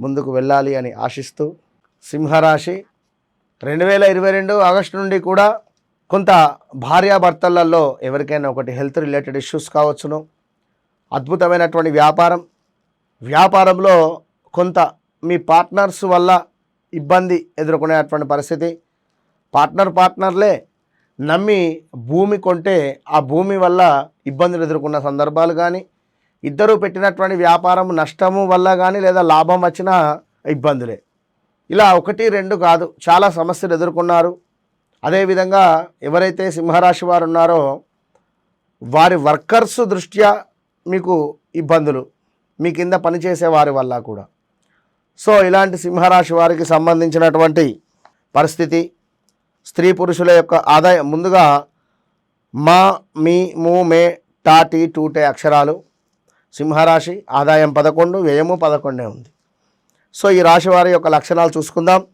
ముందుకు వెళ్ళాలి అని ఆశిస్తూ సింహరాశి రెండు వేల ఇరవై రెండు ఆగస్టు నుండి కూడా కొంత భార్యాభర్తలలో ఎవరికైనా ఒకటి హెల్త్ రిలేటెడ్ ఇష్యూస్ కావచ్చును. అద్భుతమైనటువంటి వ్యాపారం. వ్యాపారంలో కొంత మీ పార్ట్నర్స్ వల్ల ఇబ్బంది ఎదుర్కొనేటువంటి పరిస్థితి. పార్ట్నర్ పార్ట్నర్లే నమ్మి భూమి కొంటే ఆ భూమి వల్ల ఇబ్బందులు ఎదుర్కొన్న సందర్భాలు కానీ ఇద్దరు పెట్టినటువంటి వ్యాపారం నష్టము వల్ల కానీ లేదా లాభం వచ్చిన ఇబ్బందులే. ఇలా ఒకటి రెండు కాదు చాలా సమస్యలు ఎదుర్కొన్నారు. అదేవిధంగా ఎవరైతే సింహరాశి వారు ఉన్నారో వారి వర్కర్స్ దృష్ట్యా మీకు ఇబ్బందులు మీ కింద పనిచేసే వారి వల్ల కూడా. సో ఇలాంటి సింహరాశి వారికి సంబంధించినటువంటి పరిస్థితి స్త్రీ పురుషుల యొక్క ఆదాయం ముందుగా మా మీ మూ మే టాటి టూటే అక్షరాలు సింహరాశి ఆదాయం పదకొండు వ్యయము పదకొండే ఉంది. సో ఈ రాశి వారి యొక్క లక్షణాలు చూసుకుందాం.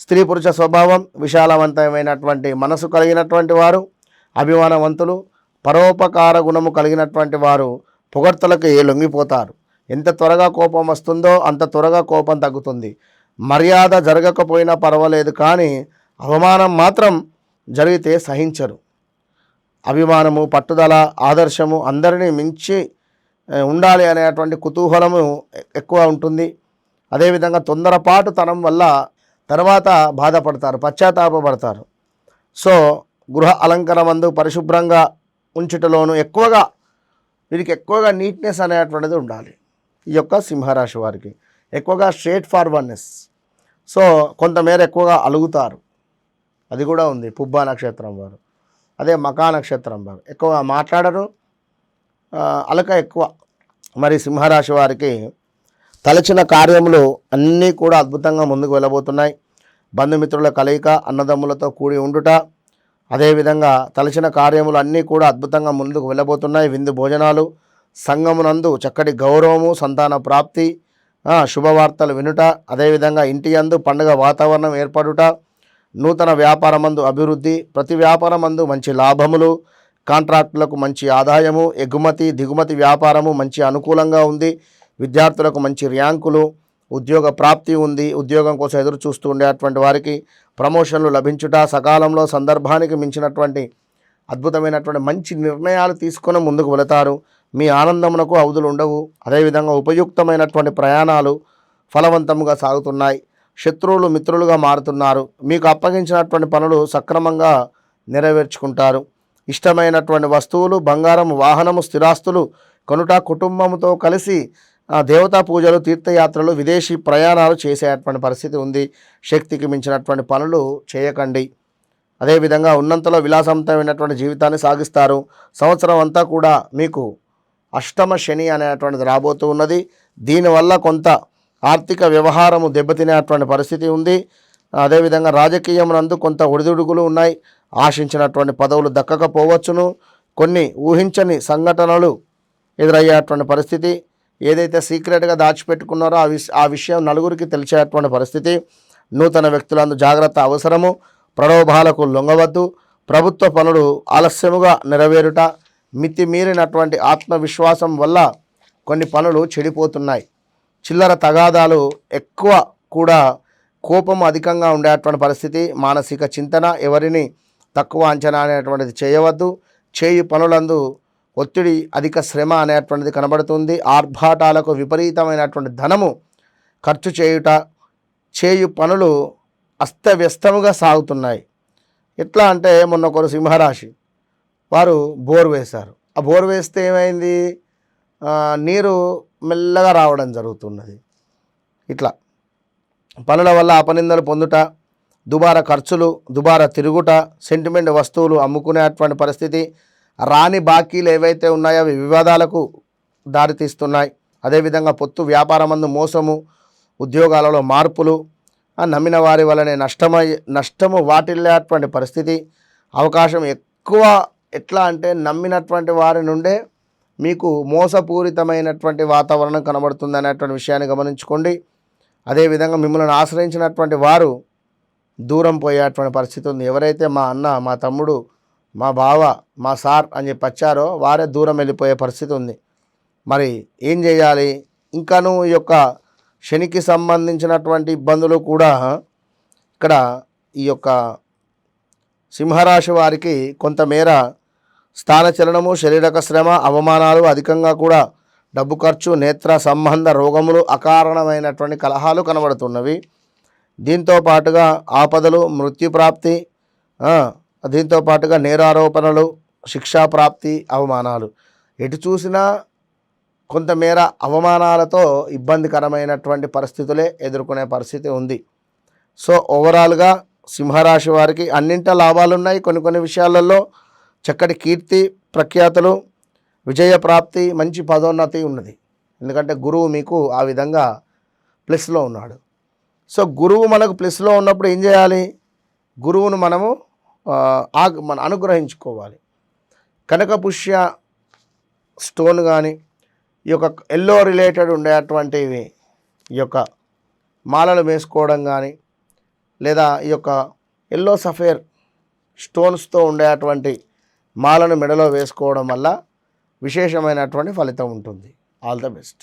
స్త్రీ పురుష స్వభావం విశాలవంతమైనటువంటి మనసు కలిగినటువంటి వారు అభిమానవంతులు పరోపకార గుణము కలిగినటువంటి వారు పొగడ్తలకు ఏ లొంగిపోతారు? ఎంత త్వరగా కోపం వస్తుందో అంత త్వరగా కోపం తగ్గుతుంది. మర్యాద జరగకపోయినా పర్వాలేదు కానీ అవమానం మాత్రం జరిగితే సహించరు. అభిమానము పట్టుదల ఆదర్శము అందరినీ మించి ఉండాలి అనేటువంటి కుతూహలము ఎక్కువ ఉంటుంది. అదేవిధంగా తొందరపాటు తనం వల్ల తర్వాత బాధపడతారు పశ్చాత్తాపడతారు సో గృహ అలంకరమందు పరిశుభ్రంగా ఉంచుటలోను ఎక్కువగా వీరికి ఎక్కువగా నీట్నెస్ అనేటువంటిది ఉండాలి. ఈ యొక్క సింహరాశి వారికి ఎక్కువగా స్ట్రేట్ ఫార్వర్డ్నెస్. సో కొంతమేర ఎక్కువగా అలుగుతారు. అది కూడా ఉంది పుబ్బా నక్షత్రం వారు. అదే మకా నక్షత్రం వారు. ఎక్కువగా మాట్లాడరు అలక ఎక్కువ. మరి సింహరాశి వారికి తలచిన కార్యములు అన్నీ కూడా అద్భుతంగా ముందుకు వెళ్ళబోతున్నాయి. బంధుమిత్రుల కలయిక అన్నదమ్ములతో కూడి ఉండుట అదేవిధంగా తలచిన కార్యములు అన్నీ కూడా అద్భుతంగా ముందుకు వెళ్ళబోతున్నాయి. విందు భోజనాలు సంఘమునందు చక్కటి గౌరవము సంతాన ప్రాప్తి శుభవార్తలు వినుట అదేవిధంగా ఇంటి యందు పండుగ వాతావరణం ఏర్పడుట నూతన వ్యాపారమందు అభివృద్ధి ప్రతి వ్యాపారమందు మంచి లాభములు కాంట్రాక్టులకు మంచి ఆదాయము ఎగుమతి దిగుమతి వ్యాపారము మంచి అనుకూలంగా ఉంది. విద్యార్థులకు మంచి ర్యాంకులు ఉద్యోగ ప్రాప్తి ఉంది. ఉద్యోగం కోసం ఎదురు చూస్తూ ఉండేటువంటి వారికి ప్రమోషన్లు లభించుట సకాలంలో సందర్భానికి మించినటువంటి అద్భుతమైనటువంటి మంచి నిర్ణయాలు తీసుకొని ముందుకు వెళతారు. మీ ఆనందమునకు అవధులు ఉండవు. అదేవిధంగా ఉపయుక్తమైనటువంటి ప్రయాణాలు ఫలవంతంగా సాగుతున్నాయి. శత్రువులు మిత్రులుగా మారుతున్నారు. మీకు అప్పగించినటువంటి పనులు సక్రమంగా నెరవేర్చుకుంటారు. ఇష్టమైనటువంటి వస్తువులు బంగారం వాహనము స్థిరాస్తులు కొనుట కుటుంబంతో కలిసి దేవతా పూజలు తీర్థయాత్రలు విదేశీ ప్రయాణాలు చేసేటువంటి పరిస్థితి ఉంది. శక్తికి మించినటువంటి పనులు చేయకండి. అదేవిధంగా ఉన్నంతలో విలాసవంతమైనటువంటి జీవితాన్ని సాగిస్తారు. సంవత్సరం అంతా కూడా మీకు అష్టమ శని అనేటువంటిది రాబోతూ ఉన్నది. దీనివల్ల కొంత ఆర్థిక వ్యవహారము దెబ్బతినేటువంటి పరిస్థితి ఉంది. అదేవిధంగా రాజకీయం నందు కొంత ఒడిదుడుకులు ఉన్నాయి. ఆశించినటువంటి పదవులు దక్కకపోవచ్చును. కొన్ని ఊహించని సంఘటనలు ఎదురయ్యేటువంటి పరిస్థితి. ఏదైతే సీక్రెట్గా దాచిపెట్టుకున్నారో ఆ విష ఆ విషయం నలుగురికి తెలిసేటువంటి పరిస్థితి. నూతన వ్యక్తులందు జాగ్రత్త అవసరము. ప్రలోభాలకు లొంగవద్దు. ప్రభుత్వ పనులు ఆలస్యముగా నెరవేరుట మితిమీరినటువంటి ఆత్మవిశ్వాసం వల్ల కొన్ని పనులు చెడిపోతున్నాయి. చిల్లర తగాదాలు ఎక్కువ కూడా కోపం అధికంగా ఉండేటువంటి పరిస్థితి. మానసిక చింతన ఎవరిని తక్కువ అంచనా అనేటువంటిది చేయవద్దు. చేయి పనులందు ఒత్తిడి అధిక శ్రమ అనేటువంటిది కనబడుతుంది. ఆర్భాటాలకు విపరీతమైనటువంటి ధనము ఖర్చు చేయుట చేయు పనులు అస్తవ్యస్తముగా సాగుతున్నాయి. ఎట్లా అంటే మొన్న ఒకరు సింహరాశి వారు బోర్ వేశారు. ఆ బోర్ వేస్తే ఏమైంది? నీరు మెల్లగా రావడం జరుగుతున్నది. ఇట్లా పనుల వల్ల అపనిందలు పొందుట దుబారా ఖర్చులు దుబారా తిరుగుట సెంటిమెంట్ వస్తువులు అమ్ముకునేటువంటి పరిస్థితి రాని బాకీలు ఏవైతే ఉన్నాయో అవి వివాదాలకు దారితీస్తున్నాయి. అదేవిధంగా పొత్తు వ్యాపారమందు మోసము ఉద్యోగాలలో మార్పులు నమ్మిన వారి వలనే నష్టమై నష్టము వాటిల్లేటువంటి పరిస్థితి అవకాశం ఎక్కువ ఎట్లా అంటే నమ్మినటువంటి వారి నుండే మీకు మోసపూరితమైనటువంటి వాతావరణం కనబడుతుంది అనేటువంటి విషయాన్ని గమనించుకోండి. అదేవిధంగా మిమ్మల్ని ఆశ్రయించినటువంటి వారు దూరం పోయేటువంటి పరిస్థితి ఉంది. ఎవరైతే మా అన్న మా తమ్ముడు మా బావ మా సార్ అని చెప్పి వచ్చారో వారే దూరం వెళ్ళిపోయే పరిస్థితి ఉంది. మరి ఏం చేయాలి? ఇంకాను ఈ యొక్క శనికి సంబంధించినటువంటి ఇబ్బందులు కూడా ఇక్కడ ఈ యొక్క సింహరాశి వారికి కొంతమేర స్థానచలనము శరీరక శ్రమ అవమానాలు అధికంగా కూడా డబ్బు ఖర్చు నేత్ర సంబంధ రోగములు అకారణమైనటువంటి కలహాలు కనబడుతున్నవి. దీంతో పాటుగా ఆపదలు మృత్యుప్రాప్తి దీంతో పాటుగా నేరారోపణలు శిక్షాప్రాప్తి అవమానాలు. ఎటు చూసినా కొంతమేర అవమానాలతో ఇబ్బందికరమైనటువంటి పరిస్థితులే ఎదుర్కొనే పరిస్థితి ఉంది. సో ఓవరాల్గా సింహరాశి వారికి అన్నింట లాభాలు ఉన్నాయి కొన్ని కొన్ని విషయాలలో. చక్కటి కీర్తి ప్రఖ్యాతలు విజయ ప్రాప్తి మంచి పదోన్నతి ఉన్నది. ఎందుకంటే గురువు మీకు ఆ విధంగా ప్లస్లో ఉన్నాడు. సో గురువు మనకు ప్లస్లో ఉన్నప్పుడు ఏం చేయాలి? గురువును మనము ఆగ్ మన అనుగ్రహించుకోవాలి. కనకపుష్య స్టోన్ కానీ ఈ యొక్క ఎల్లో రిలేటెడ్ ఉండేటువంటివి ఈ యొక్క మాలలు వేసుకోవడం కానీ లేదా ఈ యొక్క ఎల్లో సఫేర్ స్టోన్స్తో ఉండేటువంటి మాలను మెడలో వేసుకోవడం వల్ల విశేషమైనటువంటి ఫలితం ఉంటుంది. All the best.